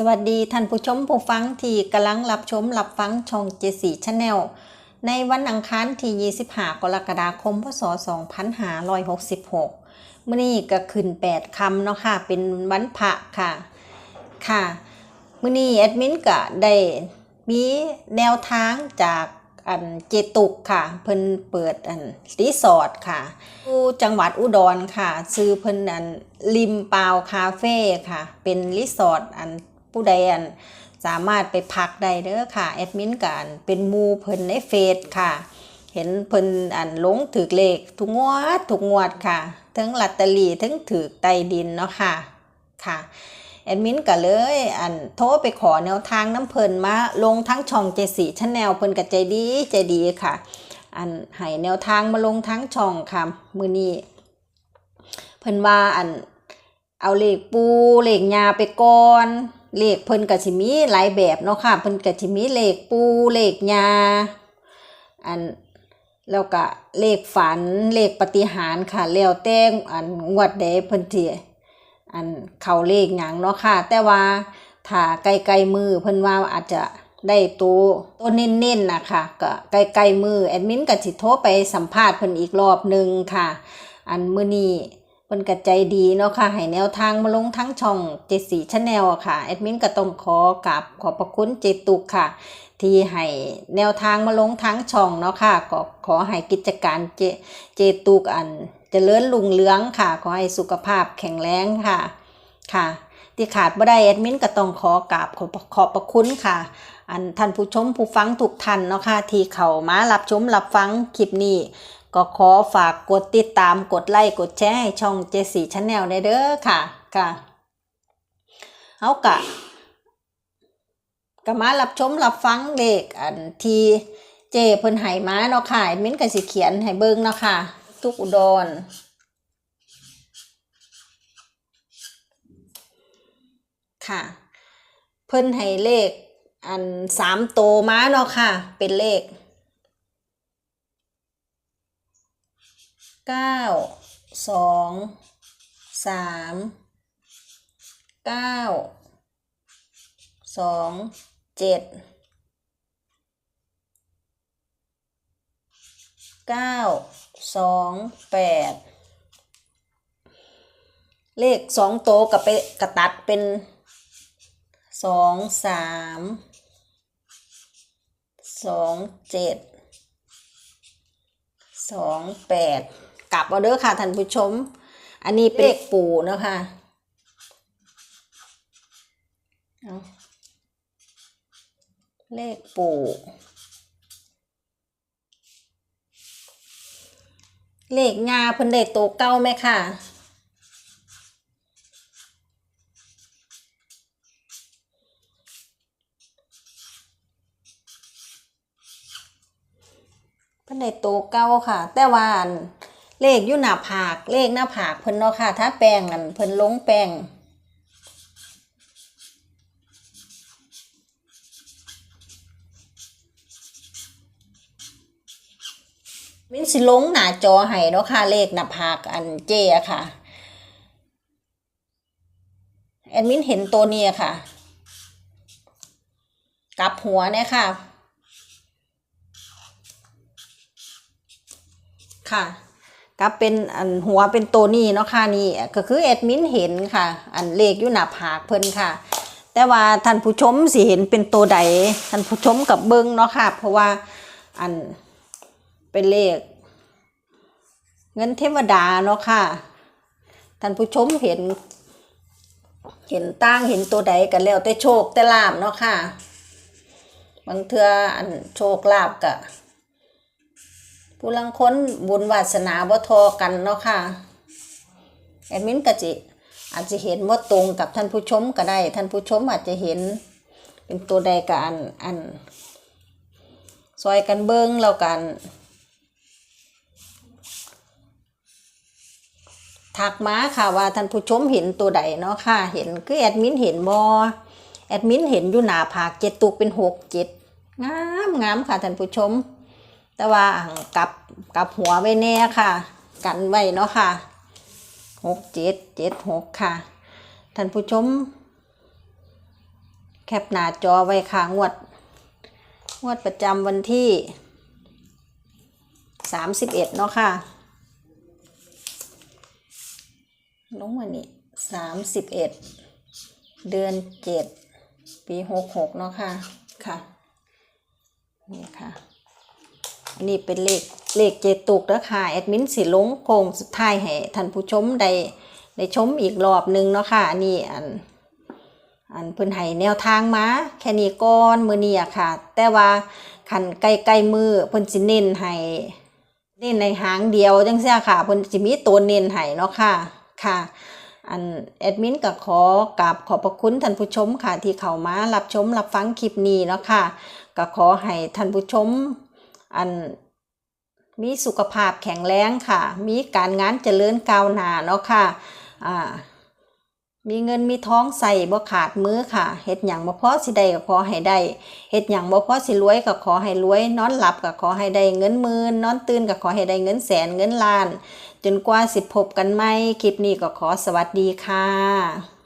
สวัสดีท่านผู้ชมผู้ฟังที่กำลังรับชมรับฟังช่องเจสีชาแนลในวันอังคารที่ 25 กรกฎาคม พศ 2566มื่อนี้ก็ขึ้น 8คำเนาะค่ะ เป็นวันพระค่ะ ค่ะมื่อนี้แอดมินก็ได้มีแนวทางจากอันเจตุกค่ะ เพิ่นเปิดอันรีสอร์ทค่ะอยู่จังหวัดอุดรค่ะ ซื้อเพิ่นอันริมปาวคาเฟ่ค่ะ เป็นรีสอร์ทอัน ผู้ใดอันสามารถไปพักได้เด้อค่ะแอดมินกันเป็นมูเพิ่นในเฟซค่ะ เห็นเพิ่นอันลงถือเลขทุกงวดทุกงวดค่ะทั้งลอตเตอรี่ทั้งถือใต้ดินเนาะค่ะค่ะแอดมินก็เลย อันโทรไปขอแนวทางน้ำเพิ่นมาลงทั้งช่องเจสีชแนลเพิ่นก็ใจดีใจดีค่ะ อันให้แนวทางมาลงทั้งช่องค่ะมือนี้เพิ่นว่าอันเอาเลขปูเลขยาไปก่อน เลขเพิ่นก็สิมีหลายแบบเนาะค่ะเพิ่นก็สิมีเลขปูเลขยาอันแล้วก็เลขฝันเลขปฏิหารค่ะแล้วแต่อันงวดใดเพิ่นสิอันเขาเลขหยังเนาะค่ะ แต่ว่าถ้าไกลๆมือเพิ่นว่าอาจจะได้ตัวตัวเน้นๆนะคะก็ไกลๆมือแอดมินก็สิโทรไปสัมภาษณ์เพิ่นอีกรอบหนึงค่ะ อันมื้อนี้ เพิ่นก็ใจดีเนาะค่ะให้แนวทางมาลงทั้งช่องเจสีชาแนลค่ะแอดมินก็ต้องขอกราบขอบพระคุณเจตุกค่ะ ที่ให้แนวทางมาลงทั้งช่องเนาะค่ะก็ขอให้กิจการเจเจตุกอันจเจริญรุ่งเรืองค่ะ ขอให้สุขภาพแข็งแรงค่ะค่ะ ที่ขาดบ่ได้แอดมินก็ต้องขอกราบขอขอบพระคุณค่ะ อันท่านผู้ชมผู้ฟังทุกท่านเนาะค่ะที่เข้ามารับชมรับฟังคลิปนี้ ก็ขอฝากกดติดตามกดไลค์กดแชร์ให้ช่องเจสีชาแนลได้เด้อค่ะค่ะเอากะก็มารับชมรับฟังเลขอันทีเจเพิ่นให้มาเนาะค่ะมิ้นก็สิเขียนให้เบิ่งเนาะค่ะ ทุกอุดรค่ะ เพิ่นให้เลข อันสามโตมาเนาะค่ะ เป็นเลข เก้าสองสามเก้าสองเจ็ดเก้าสองแปดเลขสองโตวกับไปกระตัดเป็นสองสามสองเจ็ดสองแปด กลับเอาเด้อค่ะท่านผู้ชม อันนี้เป็นเลขปู่เนาะคะเอาเลขปู่เลขงาเพิ่นได้โตวเก้าไหมค่ะ เพิ่นได้โตเก้าค่ะ แต่ว่าอัน เลขอยู่หน้าผาก เลขหน้าผากเพิ่นเนาะค่ะถ้าแป้งอันเพิ่นลงแป้งมินสิลงหน้าจอให้เนาะค่ะ เลขหน้าผากอันเจอะค่ะแอดมินเห็นตัวนี้ค่ะกลับหัวเนี่ยค่ะ ค่ะ ก็เป็นอันหัวเป็นตัวนี้เนาะค่ะนี่ก็คือแอดมินเห็นค่ะ อันเลขอยู่หน้าผากเพิ่นค่ะ แต่ว่าท่านผู้ชมสิเห็นเป็นตัวใดท่านผู้ชมกับเบิ้งเนาะค่ะ เพราะว่าอันเป็นเลข เงินเทวดาเนาะค่ะ ท่านผู้ชมเห็น เห็นตั้งเห็นตัวใดกันแล้วแต่โชคแต่ลาบเนาะค่ะบางเทืออันโชคลาบกะ ผู้ลังคนบุญวาสนาบ่ทอกันเนาะค่ะแอดมินก็จิอาจจะเห็นว่าตรงกับท่านผู้ชมก็ได้ ท่านผู้ชมอาจจะเห็น เป็นตัวใดกับอันอันซอยกันเบิ้งแล้วกัน ถักมาค่ะว่าท่านผู้ชมเห็นตัวใดเนาะค่ะ เห็นคือแอดมินเห็นบอแอดมินเห็นอยู่หนาผากเจ็ดตุกเป็นหกเจ็ดงามงามค่ะท่านผู้ชม แต่ว่ากลับกลับหัวไว้แน่ค่ะ กันไว้เนาะค่ะหกเจ็ดเจ็ดหกค่ะ ท่านผู้ชม แคปหน้าจอไว้ค่ะ งวด งวดประจำวันที่31เอ็ดเนาะค่ะลงวันนี้31เอ็ดเดือน7ปี66เนาะค่ะ ค่ะ นี่ค่ะ อันนี้เป็นเลขเลขเจตุกแล้วค่ะแอดมินสิลงโคงสุดท้ายให้ท่านผู้ชมได้ได้ชมอีกรอบหนึงเนาะค่ะอันนี้อันอันเพิ่นให้แนวทางมาแค่นี้ก่อนมือนี้อะค่ะ แต่ว่าคันใกล้ๆมือเพิ่นสิเน้นให้เน้นในหางเดียวจังซี่ค่ะเพิ่นสิมีตัวเน้นให้เนาะค่ะค่ะ อันแอดมินก็ขอกราบขอบพระคุณท่านผู้ชมค่ะที่เข้ามารับชมรับฟังคลิปนี้เนาะค่ะก็ขอให้ท่านผู้ชม อันมีสุขภาพแข็งแรงค่ะ มีการงานเจริญก้าวหน้าเนาะค่ะอ่ามีเงินมีท้องใส่บ่ขาดมือค่ะเฮ็ดหยังบ่พอสิได้ก็ขอให้ได้เฮ็ดหยังบ่พอสิรวยก็ขอให้รวย นอนหลับก็ขอให้ได้เงินหมื่นนอนตื่นก็ขอให้ได้เงินแสนเงินล้าน จนกว่าสิพบกันใหม่คลิปนี้ก็ขอสวัสดีค่ะ